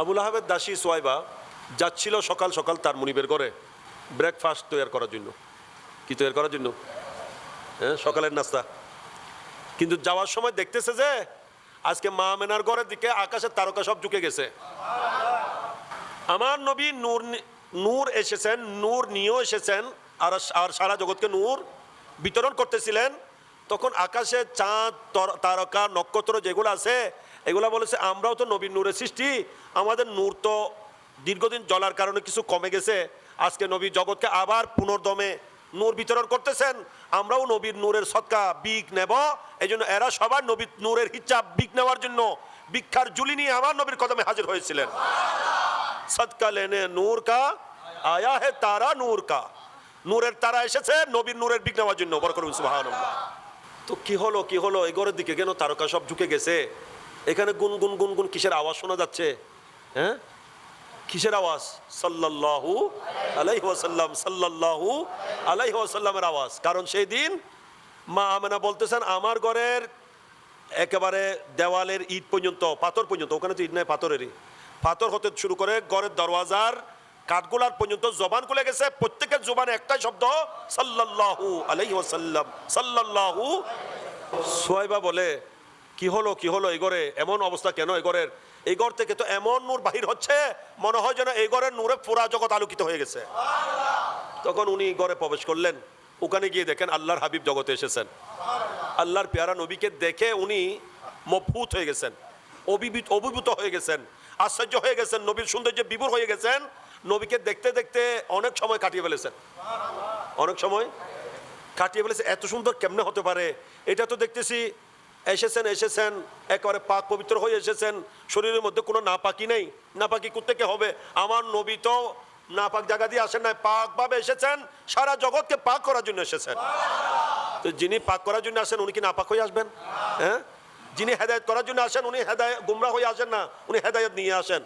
আবুল আহমেদ, দাসী সোয়াইবা যাচ্ছিল সকাল সকাল তার মুনিবের ঘরে। ব্রেকফাস্ট তৈরি করার জন্য। কি তৈরি করার জন্য? হ্যাঁ সকালের নাস্তা। কিন্তু যাওয়ার সময় দেখতেছে যে, আজকে মা মেনার ঘরের দিকে আকাশের তারকা সব ঝুঁকে গেছে। আমার নবী নূর নূর এসেছেন, নূর নিয়েও এসেছেন, আর আর সারা জগৎকে নূর বিতরণ করতেছিলেন। তখন আকাশে চাঁদ তারকা, নক্ষত্র যেগুলো আছে এগুলা বলেছে, আমরাও তো নবীর নূরের সৃষ্টি। আমাদের নূর তো দীর্ঘদিন জ্বলার কারণে কিছু কমে গেছে। আজকে নবী জগৎকে আবার পুনর্দমে নূর বিতরণ করতেছেন। আমরাও নবীর নূরের সৎকা বিক নেব। এই জন্য এরা সবার নবী নূরের হিচাব বিক নেওয়ার জন্য ভিক্ষার জুলি নিয়ে আমার নবীর কদমে হাজির হয়েছিলেন। সদকা লেনে নূর কা, আয়া হে তারা নূর কা। নূরের তারা এসেছে, নবীর নূরের বিক নেওয়ার জন্য। সুবহানাল্লাহ। তো কি হলো কি হলো? এই ঘরের দিকে কেন তারকা সব ঢুকে গেছে? এখানে গুন গুন গুন গুন কিসের আওয়াজ শোনা যাচ্ছে? হ্যাঁ? কিসের আওয়াজ? সাল্লাল্লাহু আলাইহি ওয়াসাল্লাম, সাল্লাল্লাহু আলাইহি ওয়াসাল্লামের আওয়াজ। কারণ সেই দিন মা আমেনা বলতেছেন, আমার ঘরের একেবারে দেওয়ালের ইট পর্যন্ত, পাথর পর্যন্ত, ওখানে তো ইট নাই, পাথরেরই। পাথর হতে শুরু করে ঘরের দরওয়াজার কাঠগোলার পর্যন্ত জবান খুলে গেছে। প্রত্যেকের জবানে একটাই শব্দ, সাল্লাল্লাহু আলাইহি ওয়াসাল্লাম। সাল্লাল্লাহু সোয়াইবা বলে কি হলো কি হলো এই ঘরে? এমন অবস্থা কেন এই ঘরের? এই ঘর থেকে তো এমন নূর বাহির হচ্ছে, মনে হয় যেন এই ঘরের নূরে পুরা জগৎ আলোকিত হয়ে গেছে। তখন উনি ঘরে প্রবেশ করলেন। ওখানে গিয়ে দেখেন আল্লাহর হাবিব জগতে এসেছেন। আল্লাহর পেয়ারা নবীকে দেখে উনি মফুত হয়ে গেছেন, অভিভূত অভিভূত হয়ে গেছেন, আশ্চর্য হয়ে গেছেন, নবীর সৌন্দর্যে বিভোর হয়ে গেছেন। নবীকে দেখতে দেখতে অনেক সময় কাটিয়ে ফেলেছেন। অনেক সময় কাটিয়ে ফেলেছে, এত সুন্দর কেমনে হতে পারে? এটা তো দেখতেছি এসেছেন এসেছেন, একেবারে পাক পবিত্র হয়ে এসেছেন। শরীরের মধ্যে কোনো নাপাকি নেই। নাপাকি কোথেকে হবে? আমার নবী তো নাপাক জায়গা দিয়ে আসেন না পাকভাবে এসেছেন, সারা জগৎকে পাক করার জন্য এসেছেন। তো যিনি পাক করার জন্য আসেন, উনি কি নাপাক হয়ে আসবেন? হ্যাঁ? যিনি হেদায়ত করার জন্য আসেন, উনি হেদায়ত গুমরা হয়ে আসেন না, উনি হেদায়ত নিয়ে আসেন।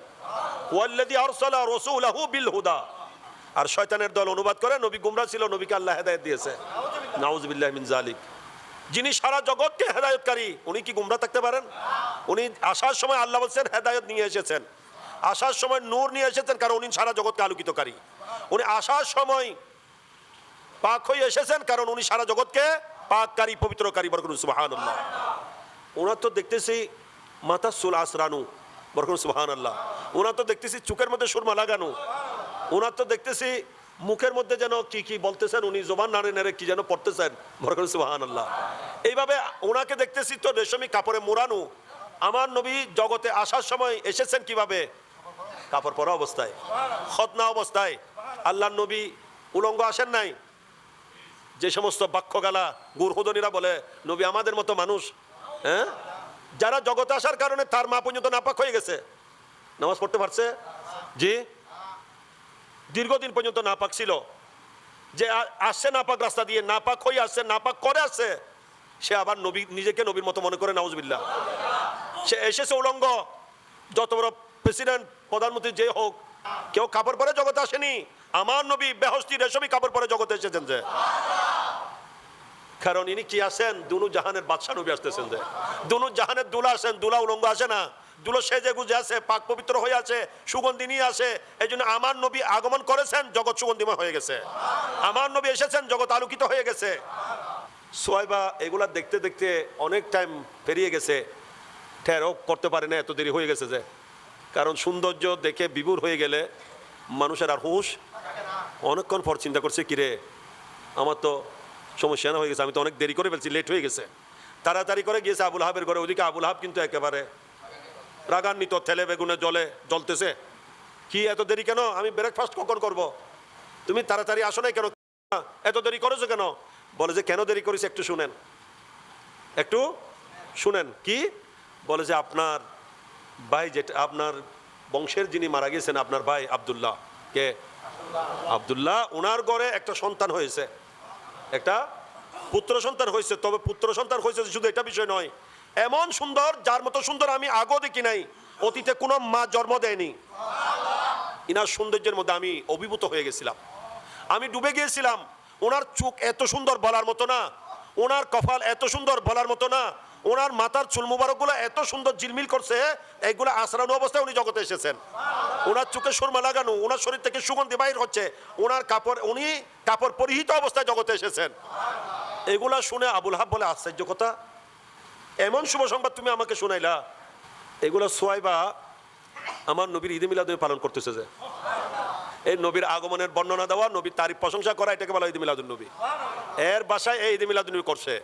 বিল হুদা। আর শয়তানের দল অনুবাদ করে নবী গুমরা ছিল, নবীকে আল্লাহ হেদায়ত দিয়েছে। নাউজুবিল্লাহ মিন জালিক যিনি সারা জগৎকে হেদায়তকারী, উনি কি গুমরা থাকতে পারেন? উনি আসার সময় আল্লাহ বলছেন, হেদায়ত নিয়ে এসেছেন। আসার সময় নূর নিয়ে এসেছেন, কারণ উনি সারা জগৎকে আলোকিতকারী। উনি আসার সময় পাক হয়ে এসেছেন, কারণ উনি সারা জগৎকে পাককারী, পবিত্রকারী বরকরুন সুবাহান আল্লাহ ওনার তো দেখতেছি মাথা সুল আসরানু বরকরুন সুবাহান আল্লাহ ওনার তো দেখতেছি চুকের মধ্যে সুরমা লাগানো। ওনার তো দেখতেছি মুখের মধ্যে যেন কি কি বলতেছেন উনি, জবান নাড়ে নেড়ে কি যেন পড়তেছেন। বরকরুন সুবাহান আল্লাহ এইভাবে ওনাকে দেখতেছি তো রেশমি কাপড়ে মোড়ানো। আমার নবী জগতে আসার সময় এসেছেন কীভাবে? কাপড় পরা অবস্থায় খতনা অবস্থায়। আল্লাহ নবী উলঙ্গ আসেন নাই? যে সমস্ত বাক্যগালা গুরহুদনীরা বলে, নবী আমাদের মতো মানুষ হ্যাঁ? যারা জগতে আসার কারণে তার মা পর্যন্ত নাপাক হয়ে গেছে। নামাজ পড়তে পারছে? জি? দীর্ঘদিন পর্যন্ত নাপাক ছিল। যে আসছে নাপাক রাস্তা দিয়ে, নাপাক হয়ে আসছে, নাপাক করে আসছে, সে আবার নবী, নিজেকে নবীর মতো মনে করে নাউজবিল্লা সে এসেছে উলঙ্গ। যত বড় প্রেসিডেন্ট, প্রধানমন্ত্রী যে হোক, কেউ কাপড় পরে জগতে আসেনি। আমার নবী বেহস্তি রেশমি কাপড় পরে জগতে এসেছেন যে। কারণ ইনি কি আসেন? দুনু জাহানের বাদশাহ নবী আসতেছেন যে। দুনু জাহানের দুলা আসেন, দুলা উলঙ্গ আসে না। দুলো সেজে গুজে আছে, পাক পবিত্র হয়ে আছে, সুগন্ধি নিয়ে আসে। এই জন্য আমার নবী আগমন করেছেন, জগৎ সুগন্ধিময় হয়ে গেছে। আমার নবী এসেছেন, জগৎ আলোকিত হয়ে গেছে। সোয়াইবা এগুলা দেখতে দেখতে অনেক টাইম পেরিয়ে গেছে। ঠেরও করতে পারে না, এত দেরি হয়ে গেছে যে। কারণ সৌন্দর্য দেখে বিভোর হয়ে গেলে মানুষের আর হুঁশ। অনেকক্ষণ পর চিন্তা করছে কিরে আমার তো সমস্যা না হয়ে গেছে, আমি তো অনেক দেরি করে ফেলছি লেট হয়ে গেছে। তাড়াতাড়ি করে গিয়েছে আবুল হাবের ঘরে। ওদিকে আবুল হাব কিন্তু একেবারে রাগান্বিত থেলে বেগুনে জলে জ্বলতেছে। কি, এত দেরি কেন? আমি ব্রেকফাস্ট কখন করব? তুমি তাড়াতাড়ি আসো নাই কেন? এত দেরি করেছ কেন? বলে যে, কেন দেরি করেছে একটু শুনেন। একটু শুনেন। কি? বলে যে, আপনার ভাই যেটা, আপনার বংশের যিনি মারা গিয়েছেন, আপনার ভাই আব্দুল্লাহ। কে? আব্দুল্লাহ ওনার ঘরে একটা সন্তান হয়েছে। একটা পুত্র সন্তান হয়েছে। তবে পুত্র সন্তান হয়েছে শুধু এটা বিষয় নয়। এমন সুন্দর, যার মতো সুন্দর আমি আগেও দেখি নাই। অতীতে কোনো মা জন্ম দেয়নি। ইনার সৌন্দর্যের মধ্যে আমি অভিভূত হয়ে গেছিলাম। আমি ডুবে গিয়েছিলাম। ওনার চোখ এত সুন্দর বলার মতো না। ওনার কপাল এত সুন্দর বলার মতো না। ওনার মাথার চুল মুবারকগুলো এত সুন্দর ঝিলমিল করছে, এইগুলো আশ্রানো অবস্থায় উনি জগতে এসেছেন। ওনার চোখে সুরমা লাগানো, ওনার শরীর থেকে সুগন্ধি বাইর হচ্ছে, ওনার কাপড়, উনি কাপড় পরিহিত অবস্থায় জগতে এসেছেন। এগুলা শুনে আবুল হাব বলে আশ্চর্য কথা এমন শুভ সংবাদ তুমি আমাকে শোনাইলা। এগুলো সোয়াইবা আমার নবীর ঈদে মিলাদ পালন করতেছে যে। এই নবীর আগমনের বর্ণনা দেওয়া, নবীর তারিফ প্রশংসা করা, এটাকে বলা ঈদ মিলাদুল নবী। এর বাসায় এই ঈদ মিলাদুল নবী করছে।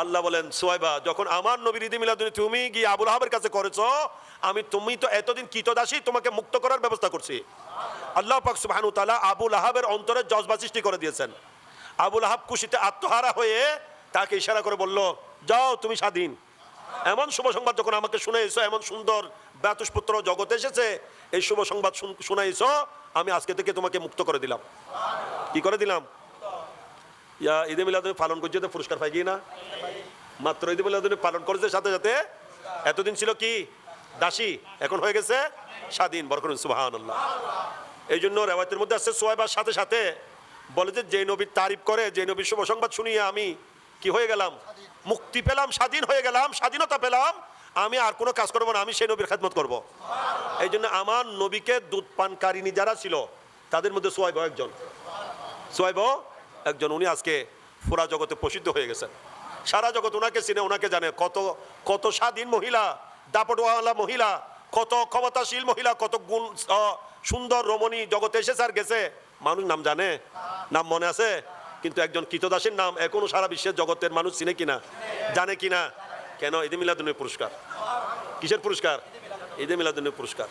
আল্লাহ বলেন, সোয়াইবা, যখন আমার নবীর ঈদ মিলাদুল তুমি গিয়ে আবুল হাবের কাছে করেছ, আমি তুমি তো এতদিন কীতদাসী তোমাকে মুক্ত করার ব্যবস্থা করছি। আল্লাহ পাক সুবহানু তাআলা আবুল আহাবের অন্তরে জজবা সৃষ্টি করে দিয়েছেন। আবুল আহাব খুশিতে আত্মহারা হয়ে তাকে ইশারা করে বলল যাও, তুমি স্বাধীন। এমন শুভ সংবাদ যখন আমাকে শুনেছ এমন সুন্দর ব্যাতুষপুত্র জগতে এসেছে, এই শুভ সংবাদ শুন- শুনাইছো, আমি আজকে থেকে তোমাকে মুক্ত করে দিলাম। কি করে দিলাম? ইয়া ঈদে মিলাদ পালন করছে তো পুরস্কার পাই না? মাত্র ঈদে মিলাদ পালন করেছে, সাথে সাথে এতদিন ছিল কি? দাসী, এখন হয়ে গেছে স্বাধীন বরকরুন সুবাহান এই জন্য রেওয়ায়তের মধ্যে আসছে সোয়াইবার সাথে সাথে বলে যে যে নবীর তারিফ করে যে নবীর শুভ সংবাদ শুনিয়ে আমি কি হয়ে গেলাম? মুক্তি পেলাম, স্বাধীন হয়ে গেলাম, স্বাধীনতা পেলাম। আমি আর কোনো কাজ করব না, আমি সেই নবীর খেদমত করব। এই জন্য আমার নবীকে দুধ পানকারিনী যারা ছিল, তাদের মধ্যে সোয়াইব একজন। সোয়াইব একজন, উনি আজকে পুরা জগতে প্রসিদ্ধ হয়ে গেছেন। সারা জগৎ ওনাকে চিনে ওনাকে জানে। কত কত স্বাধীন মহিলা, দাপটওয়ালা মহিলা, কত ক্ষমতাশীল মহিলা, কত গুণ সুন্দর রমণী জগতে এসেছে আর গেছে। মানুষ নাম জানে? নাম মনে আছে? কিন্তু একজন কীতদাসের নাম এখনও সারা বিশ্বের জগতের মানুষ চিনে কিনা? জানে কিনা? কেন? ঈদে মিলাদুনের পুরস্কার। কিসের পুরস্কার? ঈদে মিলাদুনের পুরস্কার।